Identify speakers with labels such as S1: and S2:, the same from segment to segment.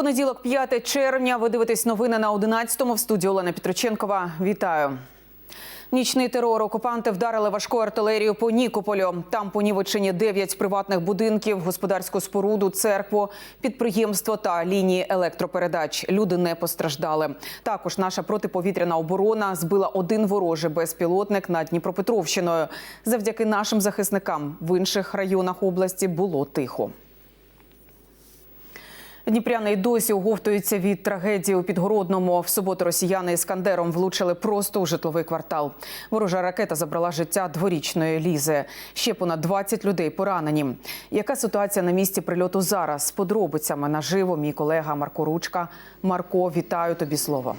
S1: Понеділок, 5 червня. Ви дивитесь новини на 11-му. В студії Олена Петроченкова. Вітаю. Нічний терор окупанти вдарили важку артилерію по Нікополю. Там понівечені 9 приватних будинків, господарську споруду, церкву, підприємство та лінії електропередач. Люди не постраждали. Також наша протиповітряна оборона збила один ворожий безпілотник над Дніпропетровщиною. Завдяки нашим захисникам в інших районах області було тихо. Дніпряни досі оговтуються від трагедії у Підгородному. В суботу росіяни іскандером влучили просто у житловий квартал. Ворожа ракета забрала життя дворічної лізи. Ще понад 20 людей поранені. Яка ситуація на місці прильоту зараз? З подробицями наживо мій колега Марко Ручка. Марко, вітаю тобі слово.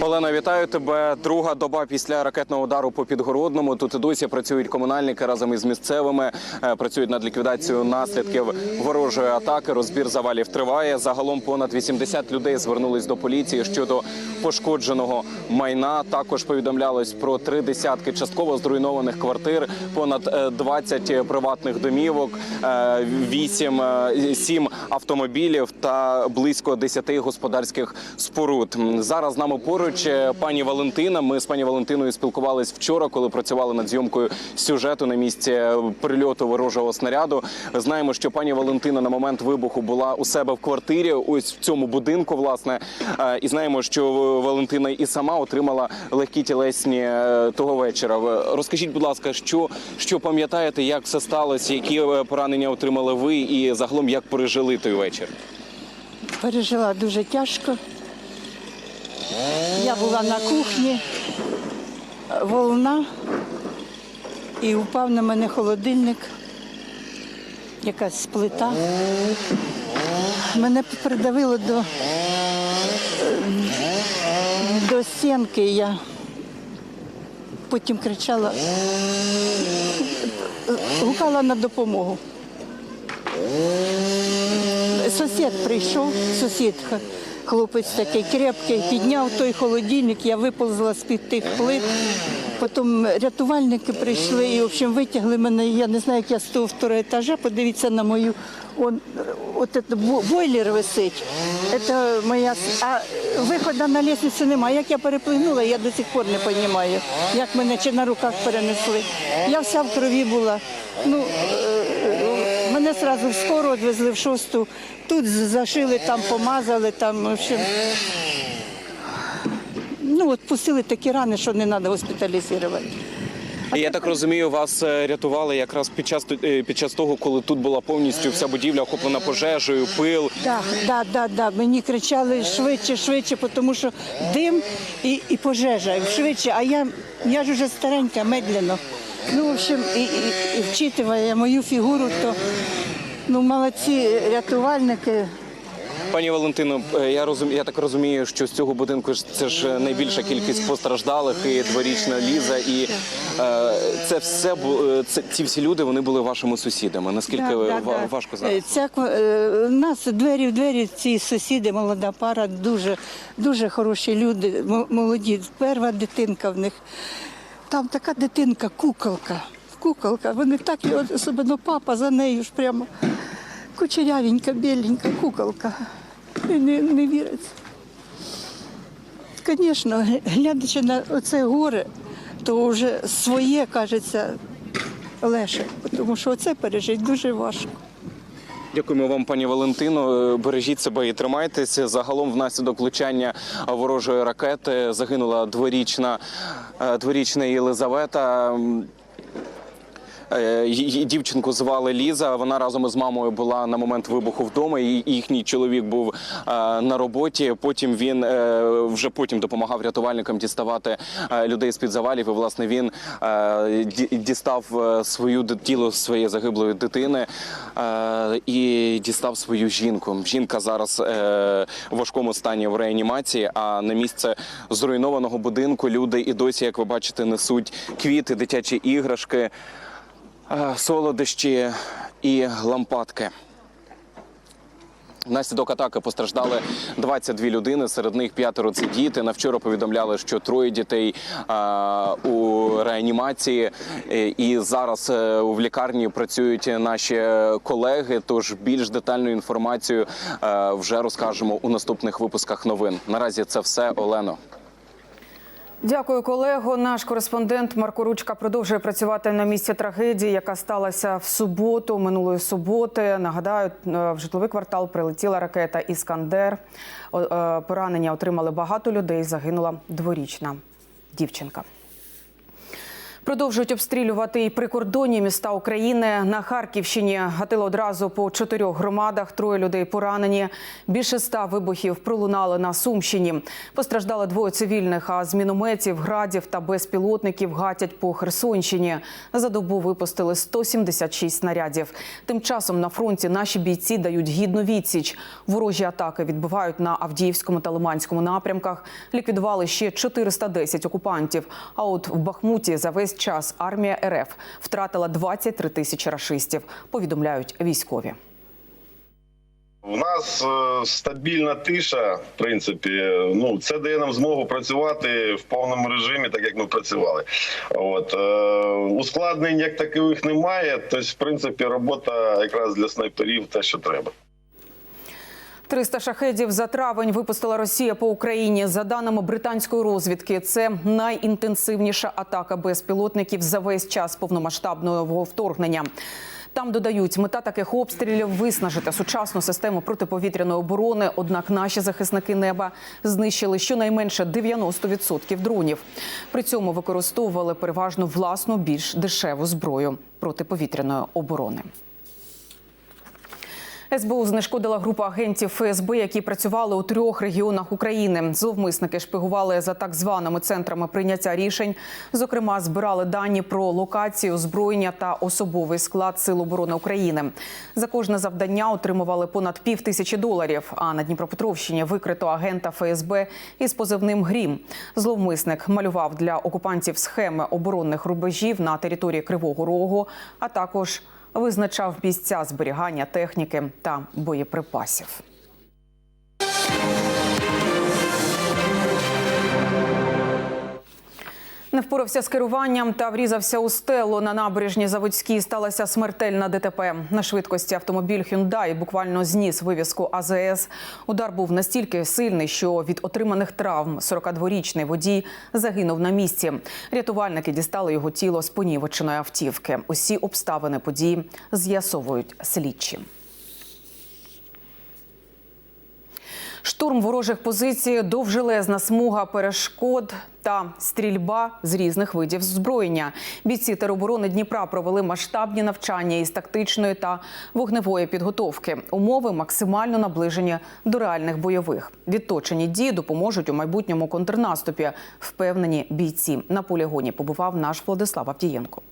S2: Олена, вітаю тебе. Друга доба після ракетного удару по підгородному. Тут і досі працюють комунальники разом із місцевими. е, Працюють над ліквідацією наслідків ворожої атаки. Розбір завалів триває. Загалом понад 80 людей звернулись до поліції щодо пошкодженого майна. Також повідомлялось про три десятки частково зруйнованих квартир, понад е, 20 приватних домівок, е, 8, е, 7 автомобілів та близько 10 господарських споруд. Зараз нами поруч е, пані Валентина. Ми з пані Валентиною спілкувались вчора, коли працювали над зйомкою сюжету на місці е, прильоту ворожого снаряду. Знаємо, що пані Валентина на момент вибуху була у себе в квартирі, ось в цьому будинку, власне. Е, І знаємо, що Валентина і сама отримала легкі тілесні того вечора. Розкажіть, будь ласка, що, що пам'ятаєте, як все сталося, які поранення отримали ви, і загалом як пережили той вечір?
S3: Пережила дуже тяжко. Я була на кухні, волна, і упав на мене холодильник, якась плита. Мене придавило до, до стінки. Я потім кричала, гукала на допомогу. Сусід прийшов, сусід х- хлопець такий крепкий, підняв той холодильник, я виповзла з-під тих плит. Потім рятувальники прийшли і в общем, витягли мене. Я не знаю, як я з того второго етажа. Подивіться на мою. Он, от це бойлер висить. Це моя а виходу на лісницю немає. Як я переплигнула, я до сих пор не розумію, як мене чи на руках перенесли. Я вся в крові була. Ну, е, Мене одразу в скору відвезли в шосту. Тут зашили, там помазали, там в общем. Ну, от пустили такі рани, що не треба госпіталізувати.
S2: Я так розумію, вас е, рятували якраз під час е, під час того, коли тут була повністю вся будівля охоплена пожежею, пил.
S3: Так, да, да, да. Мені кричали швидше, швидше, тому що дим і, і пожежа. Швидше, а я, я ж уже старенька, медленно. Ну, в общем, і, і, і вчитывая мою фігуру, то ну, молодці рятувальники.
S2: Пані Валентино, е, я розум, я так розумію, що з цього будинку ж це ж найбільша кількість постраждалих і дворічна ліза. І е, це все е, це ці всі люди вони були вашими сусідами. Наскільки
S3: Да, да,
S2: ва-
S3: да.
S2: важко
S3: Е,
S2: зараз?
S3: Ця, у нас двері в двері, ці сусіди, молода пара, дуже, дуже хороші люди, молоді. Перша дитинка в них. Там така дитинка, куколка. Куколка. Вони так, і особливо папа за нею ж прямо. Кучерявенька, біленька, куколка. Не, не віриться. Звісно, глядячи на оце горе, то вже своє, кажеться, легше, тому що оце пережити дуже важко.
S2: Дякуємо вам, пані Валентино. Е, Бережіть себе і тримайтеся. Загалом, внаслідок влучання ворожої ракети загинула дворічна е, дворічна Єлизавета. М, е, Її дівчинку звали Ліза. Вона разом із мамою була на момент вибуху вдома. і Їхній чоловік був е, на роботі. Потім він е, вже потім допомагав рятувальникам діставати людей з під завалів. І власне він дістав свою тіло своєї загиблої дитини і дістав свою жінку. Жінка зараз в важкому стані в реанімації. А на місце зруйнованого будинку люди і досі, як ви бачите, несуть квіти, дитячі іграшки. Е, солодощі і лампадки. Внаслідок атаки постраждали 22 людини. Серед них п'ятеро це діти. На вчора повідомляли, що троє дітей а, у реанімації. Е, І зараз е, в лікарні працюють наші колеги. Тож більш детальну інформацію е, вже розкажемо у наступних випусках новин. Наразі це все, Олено.
S1: Дякую, колего. Наш кореспондент Марко Ручка продовжує працювати на місці трагедії, яка сталася в суботу, минулої суботи. Нагадаю, е, в житловий квартал прилетіла ракета Іскандер. Е, Поранення отримали багато людей. Загинула дворічна дівчинка. Продовжують обстрілювати і прикордонні міста України. На Харківщині гатило одразу по чотирьох громадах. Троє людей поранені. Більше ста вибухів пролунали на Сумщині. Постраждали двоє цивільних. А з мінометів, градів та безпілотників гатять по Херсонщині. За добу випустили 176 снарядів. Тим часом на фронті наші бійці дають гідну відсіч. Ворожі атаки відбивають на Авдіївському та Лиманському напрямках. Ліквідували ще 410 окупантів. А от в Бахмуті за весь час армія РФ втратила 23 тисячі рашистів. Повідомляють військові.
S4: У нас е, стабільна тиша, в принципі, ну це дає нам змогу працювати в повному режимі, так як ми працювали. От е, ускладнень як такових немає. Тобто, в принципі, робота якраз для снайперів те, що треба.
S1: 300 шахедів за травень випустила Росія по Україні. За даними британської розвідки, це найінтенсивніша атака безпілотників за весь час повномасштабного вторгнення. Там додають, мета таких обстрілів виснажити сучасну систему протиповітряної оборони. Однак наші захисники неба знищили щонайменше 90% дронів. При цьому використовували переважно власну більш дешеву зброю протиповітряної оборони. СБУ знешкодила групу агентів ФСБ, які працювали у трьох регіонах України. Зловмисники шпигували за так званими центрами прийняття рішень. Зокрема, збирали дані про локацію, озброєння та особовий склад Сил оборони України. За кожне завдання отримували понад пів тисячі доларів. А на Дніпропетровщині викрито агента ФСБ із позивним Грім. Зловмисник малював для окупантів схеми оборонних рубежів на території Кривого Рогу, а також визначав місця зберігання техніки та боєприпасів. Не впорався з керуванням та врізався у стелу на набережній Заводській. Сталася смертельна ДТП. На швидкості автомобіль Hyundai буквально зніс вивіску АЗС. Удар був настільки сильний, що від отриманих травм 42-річний водій загинув на місці. Рятувальники дістали його тіло з понівеченої автівки. Усі обставини події з'ясовують слідчі. Штурм ворожих позицій, довжелезна смуга перешкод та стрільба з різних видів зброєння. Бійці тероборони Дніпра провели масштабні навчання із тактичної та вогневої підготовки. Умови максимально наближені до реальних бойових. Відточені дії допоможуть у майбутньому контрнаступі. Впевнені бійці на полігоні побував наш Владислав Авдієнко.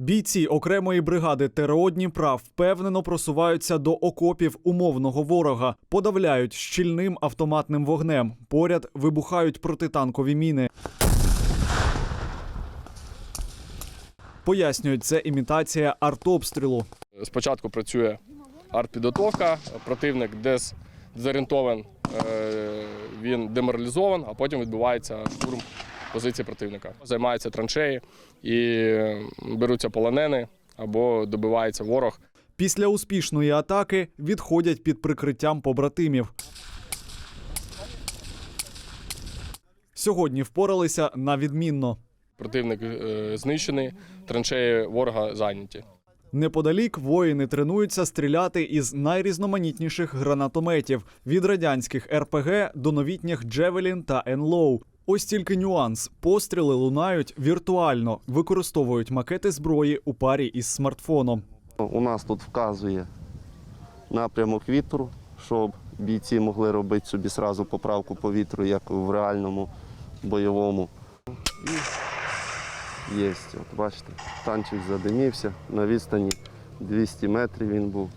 S5: Бійці окремої бригади ТРО Дніпра впевнено просуваються до окопів умовного ворога, подавляють щільним автоматним вогнем. Поряд вибухають протитанкові міни. Пояснюють, це імітація артобстрілу.
S6: Спочатку працює артпідготовка, противник десь зорієнтован, е, він деморалізован, а потім відбувається штурм позиції противника. Займаються траншеї і беруться полонени або добивається ворог.
S5: Після успішної атаки відходять під прикриттям побратимів. Сьогодні впоралися на відмінно.
S6: Противник е, знищений, траншеї ворога зайняті.
S5: Неподалік воїни тренуються стріляти із найрізноманітніших гранатометів від радянських РПГ до новітніх Джевелін та Енлоу. Ось тільки нюанс: постріли лунають віртуально, використовують макети зброї у парі із смартфоном.
S7: У нас тут вказує напрямок вітру, щоб бійці могли робити собі сразу поправку по вітру, як в реальному бойовому. І є, от бачите, танчик задимівся на відстані 200 метрів він був.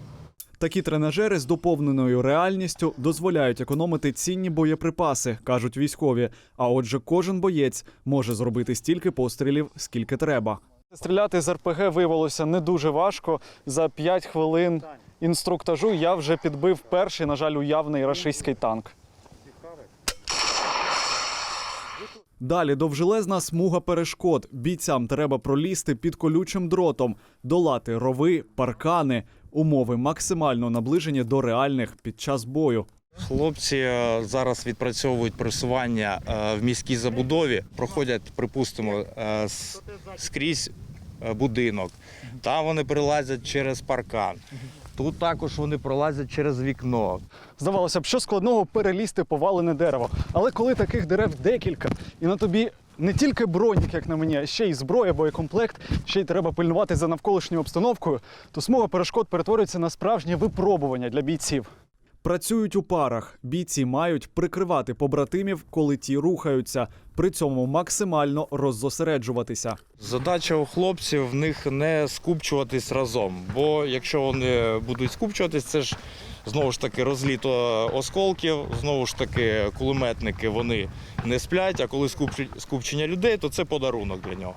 S5: Такі тренажери з доповненою реальністю дозволяють економити цінні боєприпаси, кажуть військові. А отже, кожен боєць може зробити стільки пострілів, скільки треба. Стріляти з РПГ виявилося не дуже важко. За 5 хвилин інструктажу я вже підбив перший, на жаль, уявний рашистський танк. Далі довжелезна смуга перешкод. Бійцям треба пролізти під колючим дротом, долати рови, паркани, умови максимально наближені до реальних під час бою.
S8: Хлопці е, зараз відпрацьовують просування е, в міській забудові, проходять, припустимо, е, скрізь будинок. Там вони прилазять через паркан. Тут також вони пролазять через вікно.
S5: Здавалося б, що складного перелізти повалене дерево. Але коли таких дерев декілька, і на тобі не тільки бронік, як на мені, а ще й зброя, боєкомплект, ще й треба пильнувати за навколишньою обстановкою, то смуга перешкод перетворюється на справжнє випробування для бійців. Працюють у парах. Бійці мають прикривати побратимів, коли ті рухаються, при цьому максимально роззосереджуватися.
S8: Задача у хлопців в них не скупчуватись разом, бо якщо вони будуть скупчуватись, це ж знову ж таки розліто осколків, знову ж таки кулеметники вони не сплять, а коли скупчення людей, то це подарунок для нього.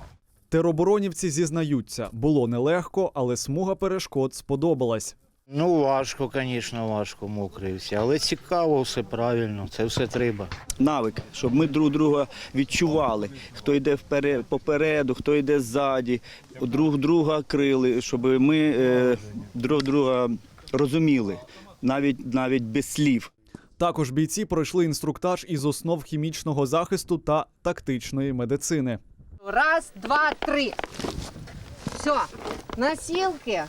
S5: Тероборонівці зізнаються, було нелегко, але смуга перешкод сподобалась.
S9: Ну, важко, звісно, важко мокрий всі, але цікаво, все правильно, це все треба.
S10: навик, щоб ми друг друга відчували, хто йде вперед, попереду, хто йде ззаді, друг друга крили, щоб ми е, друг друга розуміли, навіть навіть без слів.
S5: Також бійці пройшли інструктаж із основ хімічного захисту та тактичної медицини.
S11: Раз, два, три. Все. Носилки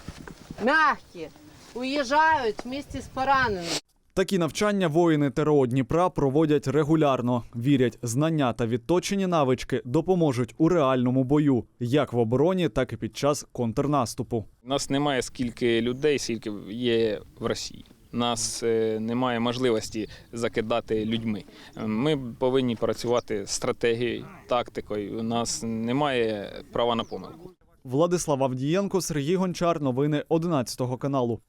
S11: мягкие. Уезжают вместе с пораненными.
S5: Такі навчання воїни ТРО Дніпра проводять регулярно. Вірять, знання та відточені навички допоможуть у реальному бою, як в обороні, так і під час контрнаступу.
S6: У нас немає скільки людей, скільки є в Росії. У нас е, немає можливості закидати людьми. Ми повинні працювати стратегією, тактикою. У нас немає права на помилку.
S5: Владислав Авдієнко, Сергій Гончар. Новини 11 каналу.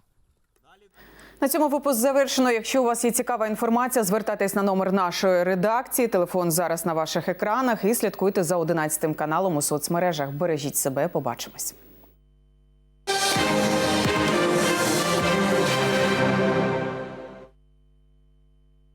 S1: На цьому випуск завершено. Якщо у вас є цікава інформація, звертайтесь на номер нашої редакції. Телефон зараз на ваших екранах і слідкуйте за 11 каналом у соцмережах. Бережіть себе. Побачимось.